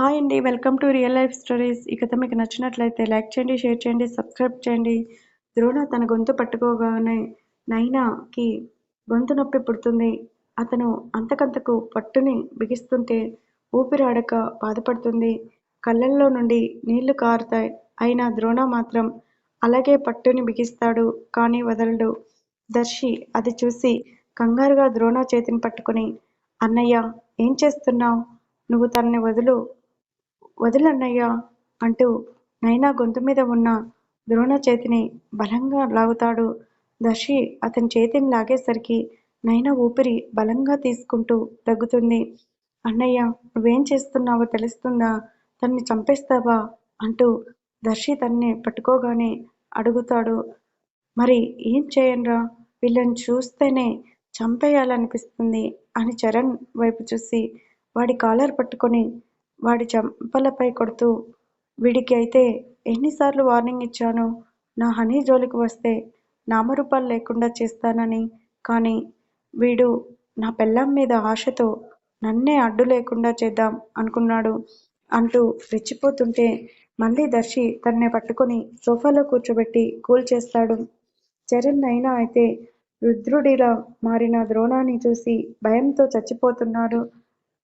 Hi అండి welcome to real life stories. ఈ కథ మీకు నచ్చినట్లయితే లైక్ చేయండి షేర్ చేయండి సబ్స్క్రైబ్ చేయండి. ద్రోణ తన గొంతు పట్టుకోగానే నైనాకి గొంతు నొప్పి పుడుతుంది. అతను అంతకంతకు పట్టుని బిగిస్తుంటే ఊపిరాడక బాధపడుతుంది. కళ్ళల్లో నుండి నీళ్ళు కారుతాయి. అయినా ద్రోణ మాత్రం అలాగే పట్టుని బిగిస్తాడు కానీ వదలడు. దర్శి అది చూసి కంగారుగా ద్రోణ చేతిని పట్టుకుని అన్నయ్య ఏం చేస్తున్నావు? నువ్వు తనని వదులు వదిలన్నయ్యా అంటూ నైనా గొంతు మీద ఉన్న ద్రోణ చేతిని బలంగా లాగుతాడు. దర్శి అతని చేతిని లాగేసరికి నైనా ఊపిరి బలంగా తీసుకుంటూ తగ్గుతుంది. అన్నయ్య నువ్వేం చేస్తున్నావో తెలుస్తుందా? తన్ని చంపేస్తావా? అంటూ దర్శి తన్ని పట్టుకోగానే అడుగుతాడు. మరి ఏం చేయనురా? వీళ్ళని చూస్తేనే చంపేయాలనిపిస్తుంది అని చరణ్ వైపు చూసి వాడి కాలర్ పట్టుకొని వాడి చెంపలపై కొడుతూ వీడికి అయితే ఎన్నిసార్లు వార్నింగ్ ఇచ్చాను. నా హనీ జోలికి వస్తే నామరూపాలు లేకుండా చేస్తానని. కానీ వీడు నా పెళ్ళాం మీద ఆశతో నన్నే అడ్డు లేకుండా చేద్దాం అనుకున్నాడు అంటూ రెచ్చిపోతుంటే మళ్ళీ దర్శి తన్నే పట్టుకొని సోఫాలో కూర్చోబెట్టి కూల్ చేస్తాడు. చరణ్ అయినా అయితే రుద్రుడిలా మారిన ద్రోణాన్ని చూసి భయంతో చచ్చిపోతున్నారు.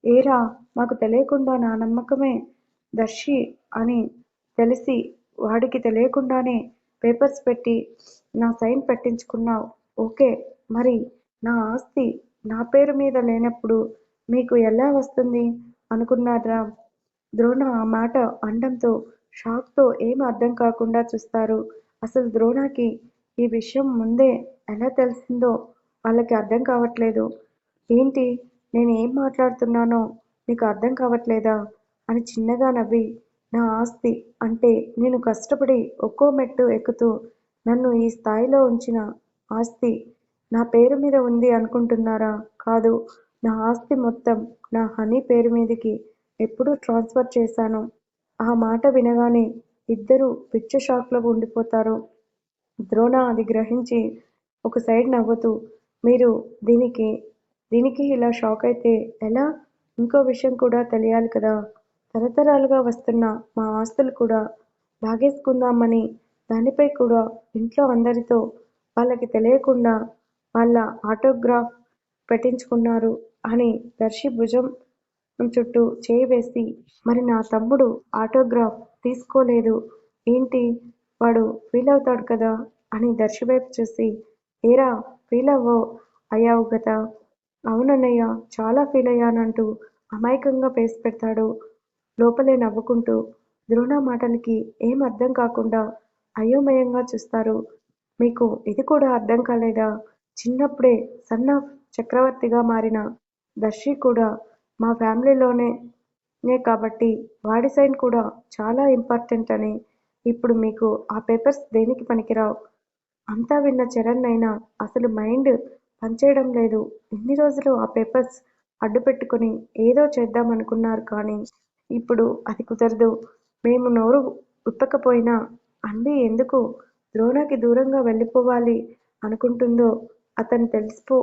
ఏరా మాకు తెలియకుండా నా నమ్మకమే దర్శి అని తెలిసి వాడికి తెలియకుండానే పేపర్స్ పెట్టి నా సైన్ పెట్టించుకున్నావు. ఓకే మరి నా ఆస్తి నా పేరు మీద లేనప్పుడు మీకు ఎలా వస్తుంది? అనుకున్నారా ద్రోణ ఆ మాట అండంతో షాక్తో ఏం అర్థం కాకుండా చూస్తారు. అసలు ద్రోణకి ఈ విషయం ముందే ఎలా తెలిసిందో వాళ్ళకి అర్థం కావట్లేదు. ఏంటి? నేను ఏం మాట్లాడుతున్నానో నీకు అర్థం కావట్లేదా? అని చిన్నగా నవ్వి నా ఆస్తి అంటే నేను కష్టపడి ఒక్కో మెట్టు ఎక్కుతూ నన్ను ఈ స్థాయిలో ఉంచిన ఆస్తి నా పేరు మీద ఉంది అనుకుంటున్నారా? కాదు నా ఆస్తి మొత్తం నా హనీ పేరు మీదకి ఎప్పుడు ట్రాన్స్ఫర్ చేశాను. ఆ మాట వినగానే ఇద్దరు పిచ్చ షాక్లో ఉండిపోతారు. ద్రోణ అది గ్రహించి ఒక సైడ్ నవ్వుతూ మీరు దీనికి దీనికి ఇలా షాక్ అయితే ఎలా? ఇంకో విషయం కూడా తెలియాలి కదా. తరతరాలుగా వస్తున్న మా ఆస్తులు కూడా లాగేసుకుందామని దానిపై కూడా ఇంట్లో అందరితో వాళ్ళకి తెలియకుండా వాళ్ళ ఆటోగ్రాఫ్ పెట్టించుకున్నారు అని దర్శి భుజం చుట్టూ చేయి వేసి మరి నా తమ్ముడు ఆటోగ్రాఫ్ తీసుకోలేదు. ఏంటి? వాడు ఫీల్ అవుతాడు కదా? అని దర్శి వైపు చూసి ఏరా ఫీల్ అవ్వవు అయ్యావు కదా. అవునన్నయ్య చాలా ఫీల్ అయ్యానంటూ అమాయకంగా ఫేస్ పెడతాడు. లోపలే నవ్వుకుంటూ ద్రోణ మాటలకి ఏం అర్థం కాకుండా అయోమయంగా చూస్తారు. మీకు ఇది కూడా అర్థం కాలేదా? చిన్నప్పుడే సన్ ఆఫ్ చక్రవర్తిగా మారిన దర్శి కూడా మా ఫ్యామిలీలోనే కాబట్టి వాడి సైన్ కూడా చాలా ఇంపార్టెంట్ అని ఇప్పుడు మీకు ఆ పేపర్స్ దేనికి పనికిరావు? అంతా విన్న చరణ్ అయినా అసలు మైండ్ పనిచేయడం లేదు. ఇన్ని రోజులు ఆ పేపర్స్ అడ్డుపెట్టుకుని ఏదో చేద్దాం అనుకున్నారు కానీ ఇప్పుడు అది కుదరదు. మేము నోరు ఉప్పకపోయినా అన్వి ఎందుకు? ద్రోణకి దూరంగా వెళ్ళిపోవాలి అనుకుంటుందో అతను తెలిసిపో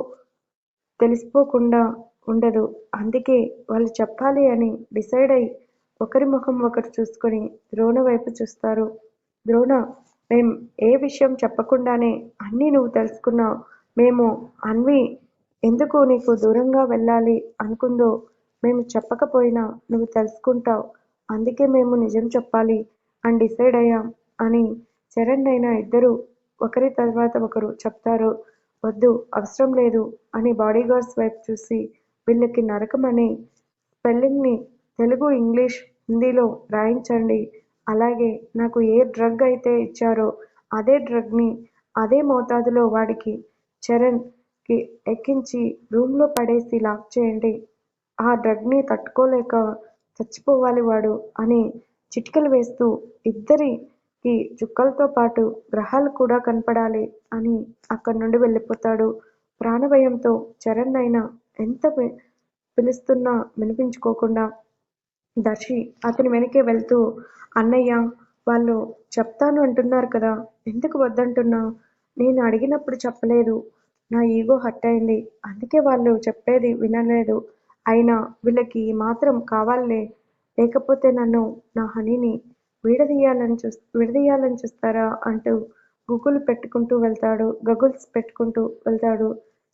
తెలిసిపోకుండా ఉండదు. అందుకే వాళ్ళు చెప్పాలి అని డిసైడ్ అయి ఒకరి ముఖం ఒకరు చూసుకొని ద్రోణ వైపు చూస్తారు. ద్రోణ మేం ఏ విషయం చెప్పకుండానే అన్నీ నువ్వు తెలుసుకున్నావు. మేము అన్వి ఎందుకు నీకు దూరంగా వెళ్ళాలి అనుకుందో మేము చెప్పకపోయినా నువ్వు తెలుసుకుంటావు. అందుకే మేము నిజం చెప్పాలి అని డిసైడ్ అయ్యాం అని చరణ్ అయిన ఇద్దరు ఒకరి తర్వాత ఒకరు చెప్తారు. వద్దు అవసరం లేదు అని బాడీగార్డ్స్ వైపు చూసి వీళ్ళకి నరకం అనే స్పెల్లింగ్ని తెలుగు ఇంగ్లీష్ హిందీలో రాయించండి. అలాగే నాకు ఏ డ్రగ్ అయితే ఇచ్చారో అదే డ్రగ్ని అదే మోతాదులో వాడికి చరణ్కి ఎక్కించి రూమ్లో పడేసి లాక్ చేయండి. ఆ డ్రగ్ని తట్టుకోలేక చచ్చిపోవాలి వాడు అని చిటికలు వేస్తూ ఇద్దరికి చుక్కలతో పాటు గ్రహాలు కూడా కనపడాలి అని అక్కడి నుండి వెళ్ళిపోతాడు. ప్రాణభయంతో చరణ్ అయినా ఎంత పిలుస్తున్నా వినిపించుకోకుండా దర్శి అతని వెనకే వెళ్తూ అన్నయ్య వాళ్ళు చెప్తాను అంటున్నారు కదా ఎందుకు వద్దంటున్నా నేను అడిగినప్పుడు చెప్పలేదు. నా ఈగో హర్ట్ అయింది. అందుకే వాళ్ళు చెప్పేది వినలేదు. అయినా వీళ్ళకి మాత్రం కావాలే లేకపోతే నన్ను నా హనీని విడదీయాలని చూ విడదీయాలని చూస్తారా అంటూ గుగ్గులు పెట్టుకుంటూ వెళ్తాడు. గగుల్స్ పెట్టుకుంటూ వెళ్తాడు.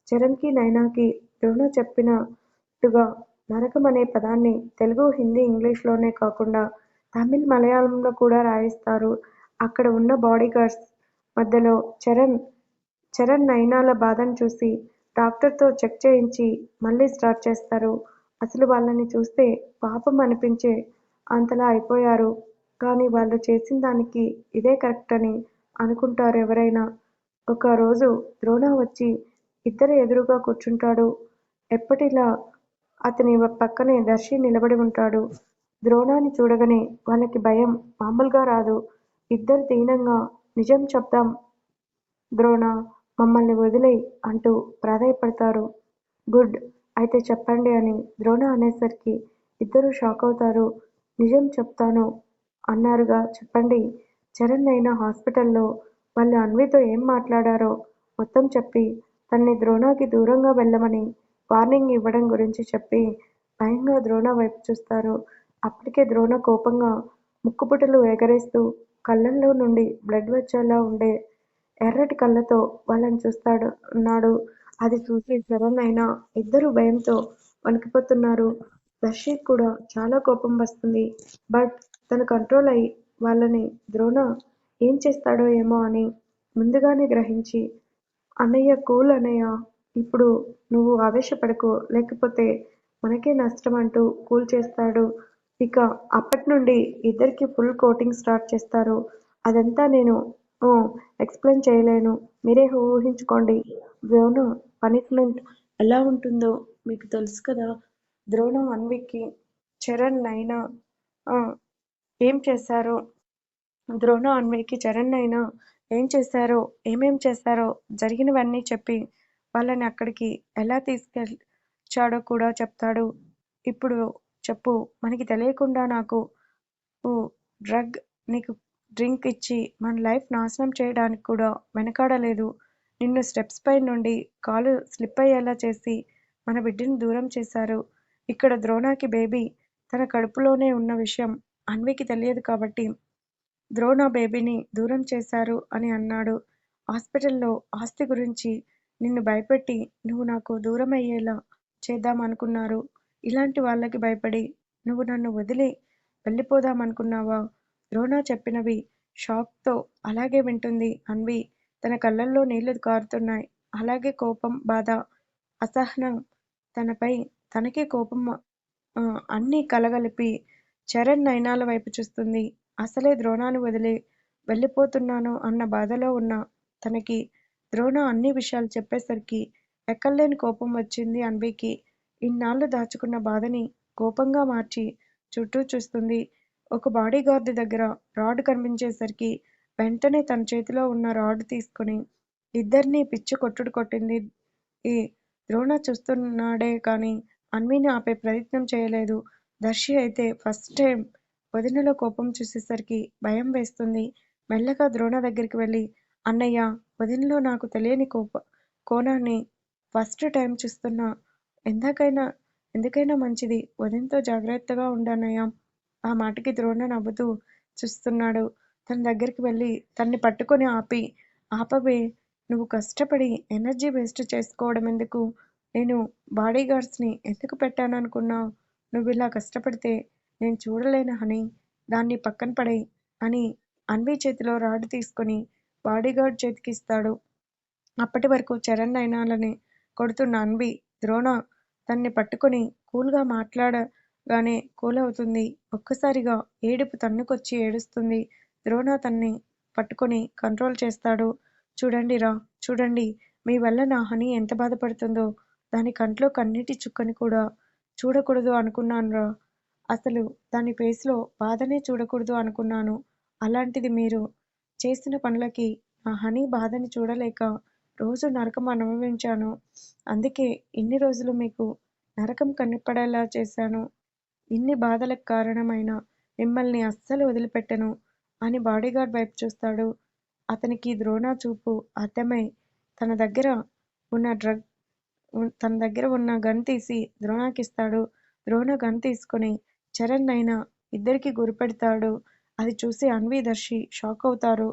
చరణ్కి నైనాకి ద్రోణ చెప్పినట్టుగా నరకం అనే పదాన్ని తెలుగు హిందీ ఇంగ్లీష్లోనే కాకుండా తమిళ్ మలయాళంలో కూడా రాయిస్తారు. అక్కడ ఉన్న బాడీగార్డ్స్ మధ్యలో చరణ్ చరణ్ నైనాల బాధను చూసి డాక్టర్తో చెక్ చేయించి మళ్ళీ స్టార్ట్ చేస్తారు. అసలు వాళ్ళని చూస్తే పాపం అనిపించే అంతలా అయిపోయారు. కానీ వాళ్ళు చేసిన దానికి ఇదే కరెక్ట్ అని అనుకుంటారు ఎవరైనా. ఒక రోజు ద్రోణ వచ్చి ఇద్దరు ఎదురుగా కూర్చుంటాడు. ఎప్పటిలా అతని పక్కనే దర్శి నిలబడి ఉంటాడు. ద్రోణాన్ని చూడగానే వాళ్ళకి భయం మామూలుగా రాదు. ఇద్దరు దీనంగా నిజం చెప్దాం. ద్రోణ మమ్మల్ని వదిలేయ్ అంటూ ప్రాధేయపడతారు. గుడ్ అయితే చెప్పండి అని ద్రోణ అనేసరికి ఇద్దరూ షాక్ అవుతారు. నిజం చెప్తాను అన్నారుగా చెప్పండి. చరణ్ అయిన హాస్పిటల్లో వాళ్ళు అన్వితో ఏం మాట్లాడారో మొత్తం చెప్పి తన్ని ద్రోణకి దూరంగా వెళ్ళమని వార్నింగ్ ఇవ్వడం గురించి చెప్పి భయంగా ద్రోణ వైపు చూస్తారు. అప్పటికే ద్రోణ కోపంగా ముక్కుపుటలు ఎగరేస్తూ కళ్ళల్లో నుండి బ్లడ్ వచ్చేలా ఉండే ఎర్రటి కళ్ళతో వాళ్ళని చూస్తాడు ఉన్నాడు. అది చూసి చరణ్ అయినా ఇద్దరు భయంతో వణికిపోతున్నారు. దర్శికి కూడా చాలా కోపం వస్తుంది. బట్ తను కంట్రోల్ అయి వాళ్ళని ద్రోణ ఏం చేస్తాడో ఏమో అని ముందుగానే గ్రహించి అన్నయ్య కూల్ అన్నయ్య ఇప్పుడు నువ్వు ఆవేశపడకు. లేకపోతే మనకే నష్టం అంటూ కూల్ చేస్తాడు. ఇక అప్పటి నుండి ఇద్దరికి ఫుల్ కోటింగ్ స్టార్ట్ చేస్తారు. అదంతా నేను ఎక్స్ప్లెయిన్ చేయలేను. మీరే ఊహించుకోండి. ద్రోణ పనిష్మెంట్ ఎలా ఉంటుందో మీకు తెలుసు కదా. ద్రోణ వీక్కి చరణ్ నైనా ఆ, ఏం చేశారో? ద్రోణ అన్వికి చరణ్ అయినా ఏం చేశారో ఏమేం చేశారో జరిగినవన్నీ చెప్పి వాళ్ళని అక్కడికి ఎలా తీసుకెళ్ళాడో కూడా చెప్తాడు. ఇప్పుడు చెప్పు. మనకి తెలియకుండా నాకు డ్రగ్ నీకు డ్రింక్ ఇచ్చి మన లైఫ్ నాశనం చేయడానికి కూడా వెనకాడలేదు. నిన్ను స్టెప్స్ పై నుండి కాలు స్లిప్ అయ్యేలా చేసి మన బిడ్డని దూరం చేశారు. ఇక్కడ ద్రోణాకి బేబీ తన కడుపులోనే ఉన్న విషయం అన్వికి తెలియదు కాబట్టి ద్రోణ బేబీని దూరం చేశారు అని అన్నాడు. హాస్పిటల్లో ఆస్తి గురించి నిన్ను భయపెట్టి నువ్వు నాకు దూరం అయ్యేలా చేద్దాం అనుకున్నారు. ఇలాంటి వాళ్ళకి భయపడి నువ్వు నన్ను వదిలి వెళ్ళిపోదామనుకున్నావా? ద్రోణ చెప్పినవి షాక్తో అలాగే వింటుంది అన్వి. తన కళ్ళల్లో నీళ్ళు కారుతున్నాయి. అలాగే కోపం బాధ అసహనం తనపై తనకే కోపం అన్నీ కలగలిపి చరణ్ నయనాల వైపు చూస్తుంది. అసలే ద్రోణాన్ని వదిలి వెళ్ళిపోతున్నాను అన్న బాధలో ఉన్న తనకి ద్రోణ అన్ని విషయాలు చెప్పేసరికి ఎక్కడలేని కోపం వచ్చింది అన్వికి. ఇన్నాళ్ళు దాచుకున్న బాధని కోపంగా మార్చి చుట్టూ చూస్తుంది. ఒక బాడీగార్డ్ దగ్గర రాడ్ కనిపించేసరికి వెంటనే తన చేతిలో ఉన్న రాడ్ తీసుకుని ఇద్దరిని పిచ్చి కొట్టుడు కొట్టింది. ఈ ద్రోణ చూస్తున్నాడే కానీ అన్విని ఆపే ప్రయత్నం చేయలేదు. దర్శి అయితే ఫస్ట్ టైం వదినలో కోపం చూసేసరికి భయం వేస్తుంది. మెల్లగా ద్రోణ దగ్గరికి వెళ్ళి అన్నయ్య వదినలో నాకు తెలియని కోప కోణాన్ని ఫస్ట్ టైం చూస్తున్నా. ఎందాకైనా ఎందుకైనా మంచిది. వదినతో జాగ్రత్తగా ఉండన్నయ్య ఆ మాటకి ద్రోణ నవ్వుతూ చూస్తున్నాడు. తన దగ్గరికి వెళ్ళి తన్ని పట్టుకొని ఆపి ఆపవే నువ్వు కష్టపడి ఎనర్జీ వేస్ట్ చేసుకోవడం ఎందుకు? నేను బాడీగార్డ్స్ని ఎందుకు పెట్టాననుకున్నావు? నువ్వు ఇలా కష్టపడితే నేను చూడలేను హని. దాన్ని పక్కన పడేయ్ అని అన్వి చేతిలో రాడ్ తీసుకొని బాడీగార్డ్ చేతికి ఇస్తాడు అప్పటి వరకు చరణ్ నయనాలని కొడుతున్న అన్వి ద్రోణ తన్ని పట్టుకొని కూల్గా మాట్లాడగానే కూల్ అవుతుంది ఒక్కసారిగా ఏడుపు తన్నుకొచ్చి ఏడుస్తుంది. ద్రోణ తన్ని పట్టుకొని కంట్రోల్ చేస్తాడు. చూడండి రా చూడండి. మీ వల్ల నా హనీ ఎంత బాధపడుతుందో. దాని కంట్లో కన్నీటి చుక్కని కూడా చూడకూడదు అనుకున్నానురా అసలు దాని పేస్లో బాధనే చూడకూడదు అనుకున్నాను. అలాంటిది మీరు చేసిన పనులకి నా హనీ బాధని చూడలేక రోజు నరకం అనుభవించాను. అందుకే ఇన్ని రోజులు మీకు నరకం కనిపడేలా చేశాను. ఇన్ని బాధలకు కారణమైన మిమ్మల్ని అస్సలు వదిలిపెట్టను అని బాడీగార్డ్ వైపు చూస్తాడు. అతనికి ద్రోణ చూపు అర్థమై తన దగ్గర ఉన్న డ్రగ్ తన దగ్గర ఉన్న గన్ తీసి ద్రోణకిస్తాడు. ద్రోణ గన్ తీసుకొని చరణ్ అయినా ఇద్దరికి గురిపెడతాడు. అది చూసి అన్వి దర్శి షాక్ అవుతారు.